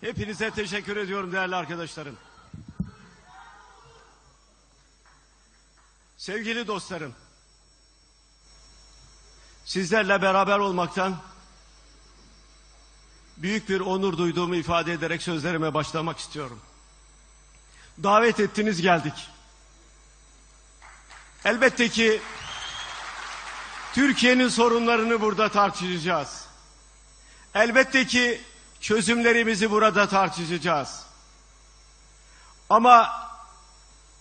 Hepinize teşekkür ediyorum değerli arkadaşlarım. Sevgili dostlarım. Sizlerle beraber olmaktan büyük bir onur duyduğumu ifade ederek sözlerime başlamak istiyorum. Davet ettiniz geldik. Elbette ki Türkiye'nin sorunlarını burada tartışacağız. Elbette ki çözümlerimizi burada tartışacağız. Ama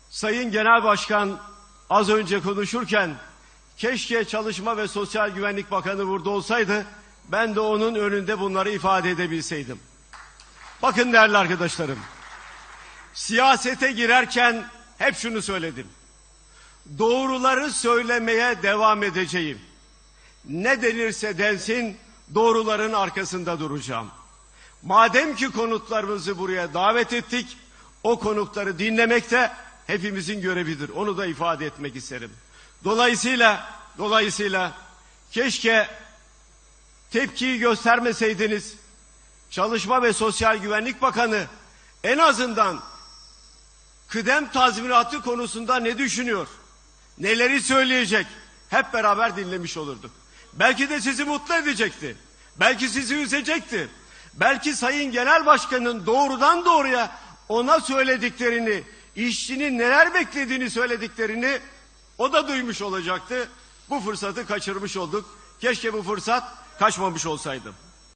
Sayın Genel Başkan az önce konuşurken keşke Çalışma ve Sosyal Güvenlik Bakanı burada olsaydı ben de onun önünde bunları ifade edebilseydim. Bakın değerli arkadaşlarım. Siyasete girerken hep şunu söyledim. Doğruları söylemeye devam edeceğim. Ne denirse densin doğruların arkasında duracağım. Madem ki konuklarımızı buraya davet ettik, o konukları dinlemek de hepimizin görevidir. Onu da ifade etmek isterim. Dolayısıyla, dolayısıyla keşke tepkiyi göstermeseydiniz. Çalışma ve Sosyal Güvenlik Bakanı en azından kıdem tazminatı konusunda ne düşünüyor? Neleri söyleyecek? Hep beraber dinlemiş olurduk. Belki de sizi mutlu edecekti. Belki sizi üzecekti. Belki Sayın Genel Başkan'ın doğrudan doğruya ona söylediklerini, işçinin neler beklediğini söylediklerini o da duymuş olacaktı. Bu fırsatı kaçırmış olduk. Keşke bu fırsat kaçmamış olsaydı.